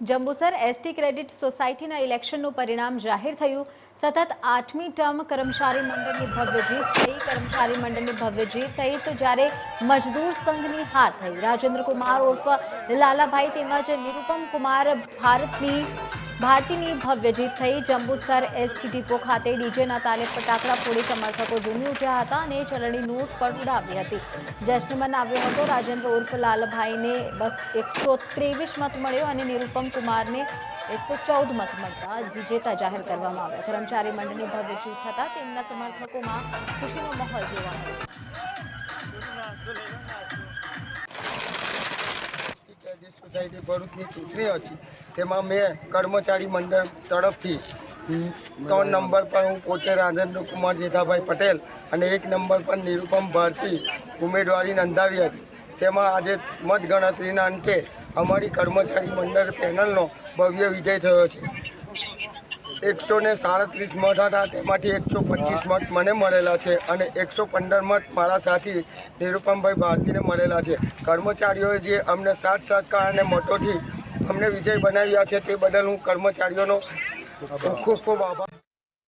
Jambusar ST credit સોસાયટીના ઇલેક્શનનું પરિણામ જાહેર થયું. સતત આઠમી ટર્મ કર્મચારી મંડળની ભવ્ય જીત થઈ. કર્મચારી મંડળની ભવ્ય જીત થઈ તો જ્યારે મજદૂર સંઘની હાર થઈ. રાજેન્દ્ર કુમાર ઉર્ફ લાલાભાઈ તેમજ નિરુપમ કુમાર ભારતની ભારતીની ભવ્ય જીત થઈ જંબુસર એસટી ડિપો ખાતે ડીજેના તાલે ફટાકડા ફોડી સમર્થકો ઝૂમી ઉઠ્યા હતા અને ચલણી નોટ પણ ઉડાવી હતી. જશ્ન મનાવ્યો હતો. રાજેન્દ્ર ઉર્ફ લાલભાઈને બસ એકસો ત્રેવીસ મત મળ્યો અને નિરુપમ કુમારને એકસો ચૌદ મત મળતા વિજેતા જાહેર કરવામાં આવ્યા. કર્મચારી મંડળની ભવ્ય જીત થતાં તેમના સમર્થકોમાં ખુશીનો માહોલ જોવા મળ્યો. સોસાયટી ભરૂચની ચૂંટણી હતી, તેમાં મેં કર્મચારી મંડળ તરફથી ત્રણ નંબર પર હું પોતે રાજેન્દ્ર કુમાર જેઠાભાઈ પટેલ અને એક નંબર પર નિરુપમ ભારતી ઉમેદવારી નોંધાવી હતી. તેમાં આજે મતગણતરીના અંતે અમારી કર્મચારી મંડળ પેનલનો ભવ્ય વિજય થયો છે. એકસો ને સાડત્રીસ મઠ હતા. તેમાંથી એકસો પચીસ મઠ મને મળેલા છે અને એકસો પંદર મઠ મારા સાથી નિરૂપમભાઈ ભારતીને મળેલા છે. કર્મચારીઓએ જે અમને સાથ સહકાર અને મઠોથી અમને વિજય બનાવ્યા છે તે બદલ હું કર્મચારીઓનો ખૂબ ખૂબ આભાર.